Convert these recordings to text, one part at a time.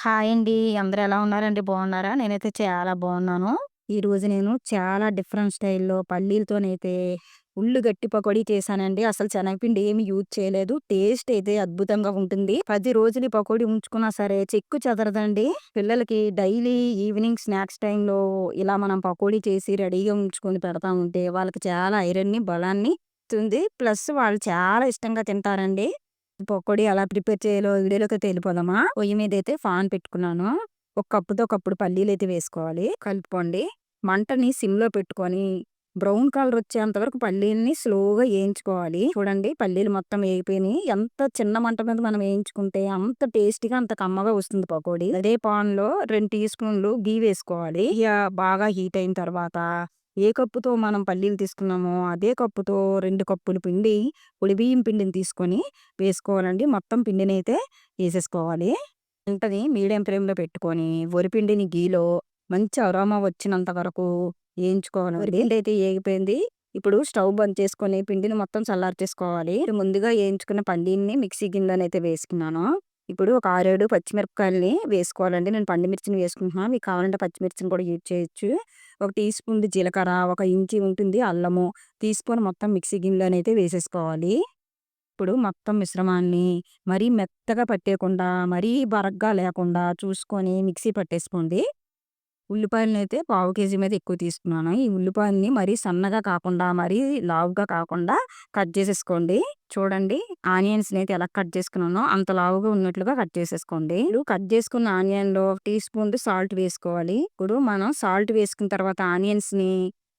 Hi అండి. అందరూ ఎలా ఉన్నారండి? బాగున్నారా? నేనైతే చాలా బాగున్నాను. ఈరోజు నేను చాలా డిఫరెంట్ స్టైల్‌లో పల్లీలతోనైతే ఉల్లిగడ్డి పకోడీ చేశానండి. అసలు శనగపిండి ఏమి యూజ్ చేయలేదు. టేస్ట్ అయితే అద్భుతంగా ఉంటుంది. పది రోజులు ఈ పకోడీ ఉంచుకున్నా సరే చెక్కు చెదరదండి. పిల్లలకి డైలీ ఈవినింగ్ స్నాక్స్ టైంలో ఇలా మనం పకోడీ చేసి రెడీగా ఉంచుకొని పెడతా ఉంటే వాళ్ళకి చాలా ఐరన్‌ని, బలాన్ని ఇస్తుంది. ప్లస్ వాళ్ళు చాలా ఇష్టంగా తింటారండి. పకోడీ ఎలా ప్రిపేర్ చేయాలో వీడియోలోకి తెలిపోదామా పొయ్యి మీదైతే పాన్ పెట్టుకున్నాను. ఒక కప్పుతో ఒకప్పుడు పల్లీలు అయితే వేసుకోవాలి. కలుపుకోండి. మంటని సిమ్‌లో పెట్టుకొని బ్రౌన్ కలర్ వచ్చేంత వరకు పల్లీలని స్లోగా వేయించుకోవాలి. చూడండి పల్లీలు మొత్తం వేగిపోయినాయి. ఎంత చిన్న మంట మీద మనం వేయించుకుంటే అంత టేస్టీగా అంత కమ్మగా వస్తుంది పకోడీ. అదే పాన్‌లో 2 టీ స్పూన్లు గీ వేసుకోవాలి. ఇక బాగా హీట్ అయిన తర్వాత ఏ కప్పుతో మనం పల్లీలు తీసుకున్నామో అదే కప్పుతో 2 కప్పులు పిండి పొడి బియ్యం పిండిని తీసుకొని వేసుకోవాలండి. మొత్తం పిండినైతే వేసేసుకోవాలి. మంటని మీడియం ఫ్లేమ్‌లో పెట్టుకొని వరిపిండిని ఘీలో మంచి అరోమా వచ్చినంత వరకు వేయించుకోవాలి. వరిపిండి అయితే వేగిపోయింది. ఇప్పుడు స్టవ్ బంద్ చేసుకొని పిండిని మొత్తం చల్లార్చేసుకోవాలి. ముందుగా వేయించుకున్న పల్లీలని మిక్సీ గిన్నెలోనైతే వేసుకున్నాను. ఇప్పుడు ఒక 6, 7 పచ్చిమిరపకాయలని వేసుకోవాలండి. నేను పండుమిర్చిని వేసుకుంటున్నాను. మీకు కావాలంటే పచ్చిమిర్చిని కూడా యూజ్ చేయొచ్చు. ఒక టీ స్పూన్ జీలకర్ర, ఒక ఇంచి ఉంటుంది అల్లము తీసుకొని మొత్తం మిక్సీ గిన్నెలోనైతే వేసేసుకోవాలి. ఇప్పుడు మొత్తం మిశ్రమాన్ని మరీ మెత్తగా పట్టేయకుండా, మరీ బరగ్గా లేకుండా చూసుకొని మిక్సీ పట్టేసుకోండి. ఉల్లిపాయలనైతే పావు కేజీ మీద ఎక్కువ తీసుకున్నాను. ఈ ఉల్లిపాయలని మరీ సన్నగా కాకుండా, మరీ లావుగా కాకుండా కట్ చేసేసుకోండి. చూడండి ఆనియన్స్‌ని అయితే ఎలా కట్ చేసుకున్నానో అంత లావుగా ఉన్నట్లుగా కట్ చేసేసుకోండి. ఇప్పుడు కట్ చేసుకున్న ఆనియన్‌లో టీ స్పూన్ సాల్ట్ వేసుకోవాలి. ఇప్పుడు మనం సాల్ట్ వేసుకున్న తర్వాత ఆనియన్స్‌ని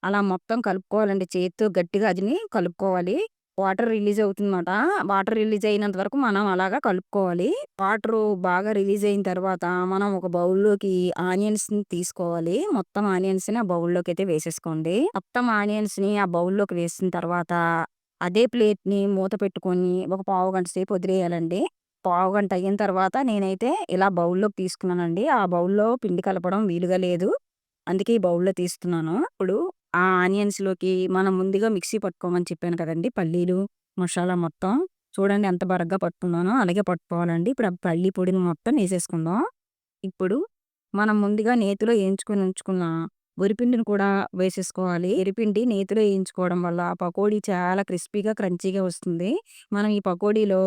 అలా మొత్తం కలుపుకోవాలండి. చేత్తో గట్టిగా అదిని కలుపుకోవాలి. వాటర్ రిలీజ్ అవుతుందన్నమాట. వాటర్ రిలీజ్ అయినంత వరకు మనం అలాగా కలుపుకోవాలి. వాటర్ బాగా రిలీజ్ అయిన తర్వాత మనం ఒక బౌల్‌లోకి ఆనియన్స్‌ని తీసుకోవాలి. మొత్తం ఆనియన్స్‌ని ఆ బౌల్‌లోకి అయితే వేసేసుకోండి. మొత్తం ఆనియన్స్‌ని ఆ బౌల్‌లోకి వేసిన తర్వాత అదే ప్లేట్‌ని మూత పెట్టుకొని ఒక పావు గంట సేపు వదిలేయాలండి. పావు గంట అయిన తర్వాత నేనైతే ఇలా బౌల్‌లోకి తీసుకున్నానండి. ఆ బౌల్‌లో పిండి కలపడం వీలుగా లేదు. అందుకే ఈ బౌల్‌లో తీస్తున్నాను. ఇప్పుడు ఆ ఆనియన్స్‌లోకి మనం ముందుగా మిక్సీ పట్టుకోమని చెప్పాను కదండి పల్లీలు, మసాలా మొత్తం. చూడండి ఎంత బరగ్గా పట్టుకున్నానో అలాగే పట్టుకోవాలండి. ఇప్పుడు ఆ పల్లి పొడిని మొత్తం వేసేసుకుందాం. ఇప్పుడు మనం ముందుగా నేతిలో వేయించుకొని ఉంచుకున్న వరిపిండిని కూడా వేసేసుకోవాలి. వరిపిండి నేతిలో వేయించుకోవడం వల్ల ఆ పకోడీ చాలా క్రిస్పీగా, క్రంచీగా వస్తుంది. మనం ఈ పకోడీలో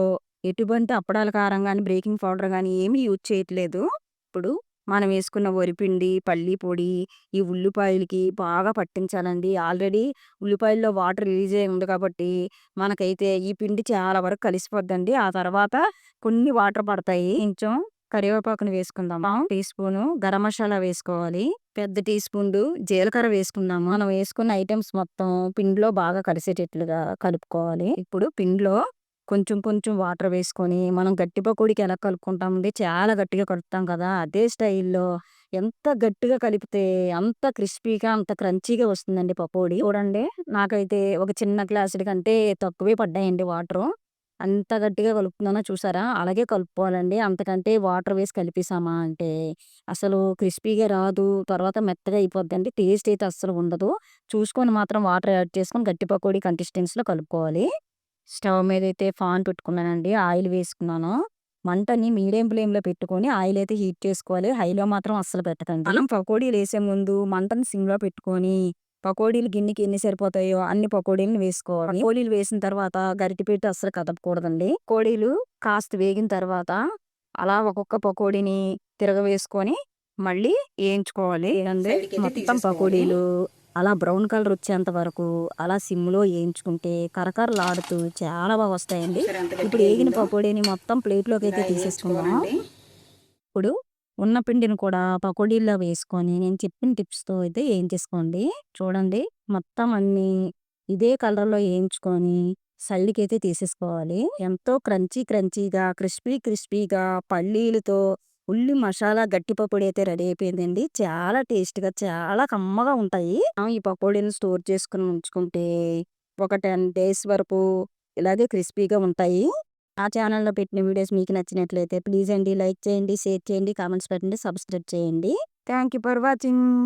ఎటువంటి అప్పడాల కారం కానీ బ్రేకింగ్ పౌడర్ కానీ ఏమీ యూజ్ చేయట్లేదు. ఇప్పుడు మనం వేసుకున్న వరిపిండి, పల్లి పొడి ఈ ఉల్లిపాయలకి బాగా పట్టించాలండి. ఆల్రెడీ ఉల్లిపాయల్లో వాటర్ రిలీజ్ అయ్యి ఉంది కాబట్టి మనకైతే ఈ పిండి చాలా వరకు కలిసిపోద్దండి. ఆ తర్వాత కొన్ని వాటర్ పడతాయి. కొంచెం కరివేపాకుని వేసుకుందాము. టీ స్పూను గరం మసాలా వేసుకోవాలి. పెద్ద టీ స్పూన్లు జీలకర్ర వేసుకుందాము. మనం వేసుకున్న ఐటమ్స్ మొత్తం పిండిలో బాగా కలిసేటట్లుగా కలుపుకోవాలి. ఇప్పుడు పిండిలో కొంచెం కొంచెం వాటర్ వేసుకొని మనం గట్టి పకోడీకి ఎలా కలుపుకుంటామండి చాలా గట్టిగా కలుపుతాం కదా! అదే స్టైల్‌లో ఎంత గట్టిగా కలిపితే అంత క్రిస్పీగా, అంత క్రంచీగా వస్తుందండి పకోడీ. చూడండి నాకైతే ఒక చిన్న గ్లాసుడి కంటే తక్కువే పడ్డాయండి వాటరు. అంత గట్టిగా కలుపుతున్నానో చూసారా? అలాగే కలుపుకోవాలండి. అంతకంటే వాటర్ వేసి కలిపేసామా అంటే అసలు క్రిస్పీగా రాదు. తర్వాత మెత్తగా అయిపోద్ది అండి టేస్ట్ అయితే అస్సలు ఉండదు. చూసుకొని మాత్రం వాటర్ యాడ్ చేసుకొని గట్టి పకోడీ కన్సిస్టెన్సీలో కలుపుకోవాలి. స్టవ్ మీదైతే పాన్ పెట్టుకున్నానండి. ఆయిల్ వేసుకున్నాను. మంటని మీడియం ఫ్లేమ్‌లో పెట్టుకొని ఆయిల్ అయితే హీట్ చేసుకోవాలి. హైలో మాత్రం అస్సలు పెట్టకండి. మనం పకోడీలు వేసే ముందు మంటని సిమ్‌లో పెట్టుకొని పకోడీలు గిన్నెకి ఎన్ని సరిపోతాయో అన్ని పకోడీలను వేసుకోవాలి. పకోడీలు వేసిన తర్వాత గరిటె పెట్టి అస్సలు కదపకూడదండి. పకోడీలు కాస్త వేగిన తర్వాత అలా ఒక్కొక్క పకోడీని తిరగవేసుకొని మళ్ళీ వేయించుకోవాలి. మొత్తం పకోడీలు అలా బ్రౌన్ కలర్ వచ్చేంత వరకు అలా సిమ్‌లో వేయించుకుంటే కరకరలాడుతూ చాలా బాగా వస్తాయండి. ఇప్పుడు వేగిన పకోడీని మొత్తం ప్లేట్‌లోకి అయితే తీసేసుకుందాం. ఇప్పుడు ఉన్న పిండిని కూడా పకోడీల్లో వేసుకొని నేను చెప్పిన టిప్స్‌తో అయితే వేయించేసుకోండి. చూడండి మొత్తం అన్నీ ఇదే కలర్‌లో వేయించుకొని సైడ్‌కైతే తీసేసుకోవాలి. ఎంతో క్రంచీ క్రంచీగా, క్రిస్పీ క్రిస్పీగా పల్లీలతో ఉల్లి మసాలా గట్టి పకోడీ అయితే రెడీ అయిపోయిందండి. చాలా టేస్ట్‌గా చాలా కమ్మగా ఉంటాయి. ఈ పకోడీని స్టోర్ చేసుకుని ఉంచుకుంటే ఒక 10 డేస్ వరకు ఇలాగే క్రిస్పీగా ఉంటాయి. ఆ ఛానెల్‌లో పెట్టిన వీడియోస్ మీకు నచ్చినట్లయితే ప్లీజ్ అండి లైక్ చేయండి, షేర్ చేయండి, కామెంట్స్ పెట్టండి, సబ్స్క్రైబ్ చేయండి. Thank you for watching.